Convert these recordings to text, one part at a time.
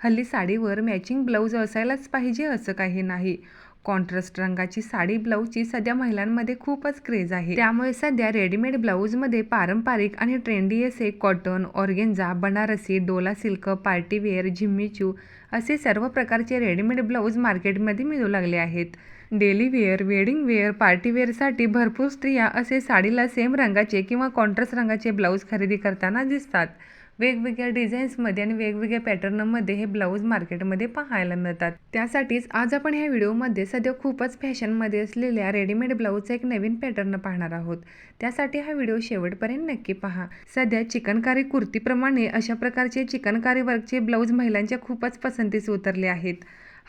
हल्ली साडीवर matching blouse असायलाच पाहिजे असं काही नाही. कॉन्ट्रास्ट रंगाची साडी ब्लाऊजची सध्या महिलांमध्ये खूपच क्रेज आहे. त्यामुळे सध्या रेडीमेड ब्लाऊजमध्ये पारंपरिक आणि ट्रेंडी असे cotton organza Banarasi Dola silk party wear Jimmy Choo असे सर्व प्रकारचे रेडीमेड ब्लाऊज मार्केटमध्ये मिळू लागले आहेत. Daily wear wedding wear party वेअरसाठी भरपूर स्त्रिया असे साडीला सेम रंगाचे किंवा कॉन्ट्रास्ट रंगाचे ब्लाऊज खरेदी करताना दिसतात. वेगवेगळ्या डिझाईन्समध्ये आणि वेगवेगळ्या पॅटर्नमध्ये हे ब्लाऊज मार्केटमध्ये पाहायला मिळतात. त्यासाठीच आज आपण ह्या व्हिडिओमध्ये सध्या खूपच फॅशनमध्ये असलेल्या रेडीमेड ब्लाऊजचा एक नवीन पॅटर्न पाहणार आहोत. त्यासाठी हा व्हिडिओ शेवटपर्यंत नक्की पहा. सध्या चिकनकारी कुर्तीप्रमाणे अशा प्रकारचे चिकनकारी वर्कचे ब्लाऊज महिलांच्या खूपच पसंतीस उतरले आहेत.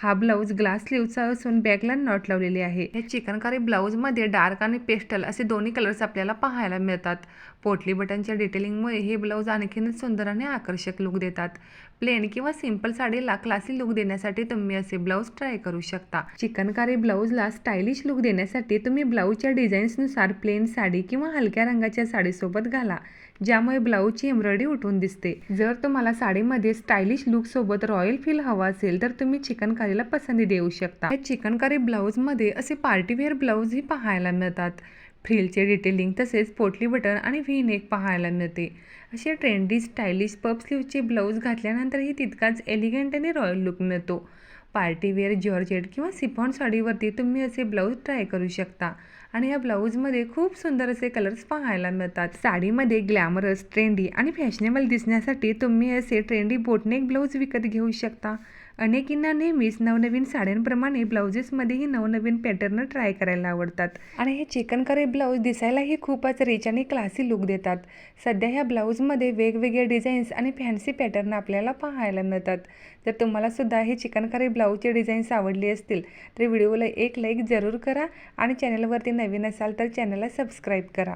हा ब्लाऊज ग्लास स्लीवचा असून बॅकला नॉट लावलेली आहे. या चिकनकारी ब्लाऊजमध्ये डार्क आणि पेस्टल असे दोन्ही कलर्स आपल्याला पाहायला मिळतात. पोटली बटनच्या डिटेलिंगमुळे हे ब्लाऊज आणखीनच सुंदर आणि आकर्षक लुक देतात. प्लेन किंवा सिंपल साडीला क्लासी लुक देण्यासाठी तुम्ही असे ब्लाऊज ट्राय करू शकता. चिकनकारी ब्लाऊजला स्टायलिश लुक देण्यासाठी तुम्ही ब्लाऊजच्या डिझाईन्सनुसार प्लेन साडी किंवा हलक्या रंगाच्या साडीसोबत घाला ज्यामुळे ब्लाऊजची एम्ब्रॉयडरी उठून दिसते. जर तुम्हाला साडीमध्ये स्टायलिश लुकसोबत रॉयल फील हवा असेल तर तुम्ही चिकनकारी साडीला पसंती देऊ शकता. या चिकनकारी ब्लाऊजमध्ये असे पार्टीवेअर ब्लाऊजही पाहायला मिळतात. फ्रिलचे डिटेलिंग तसेच पोटली बटन आणि व्ही नेक पाहायला मिळते. असे ट्रेंडी स्टायलिश पप स्लीवचे ब्लाऊज घातल्यानंतरही तितकाच एलिगंट आणि रॉयल लुक मिळतो. पार्टीवेअर जॉर्जेट किंवा सिफॉन साडीवरती तुम्ही असे ब्लाऊज ट्राय करू शकता आणि या ब्लाऊजमध्ये खूप सुंदर असे कलर्स पाहायला मिळतात. साडीमध्ये ग्लॅमरस ट्रेंडी आणि फॅशनेबल दिसण्यासाठी तुम्ही असे ट्रेंडी बोटनेक ब्लाऊज विकत घेऊ शकता. अनेकींना नेहमीच नवनवीन साड्यांप्रमाणे ब्लाउजेसमध्येही नवनवीन पॅटर्न ट्राय करायला आवडतात. आणि हे चिकनकारी ब्लाऊज दिसायलाही खूपच रिच आणि क्लासी लुक देतात. सध्या ह्या ब्लाऊजमध्ये वेगवेगळे डिझाईन्स आणि फॅन्सी पॅटर्न आपल्याला पाहायला मिळतात. जर तुम्हाला सुद्धा हे चिकनकारी ब्लाऊजचे डिझाईन्स आवडली असतील तर व्हिडिओला एक लाईक जरूर करा आणि चॅनलवरती नवीन असाल तर चॅनलला सबस्क्राईब करा.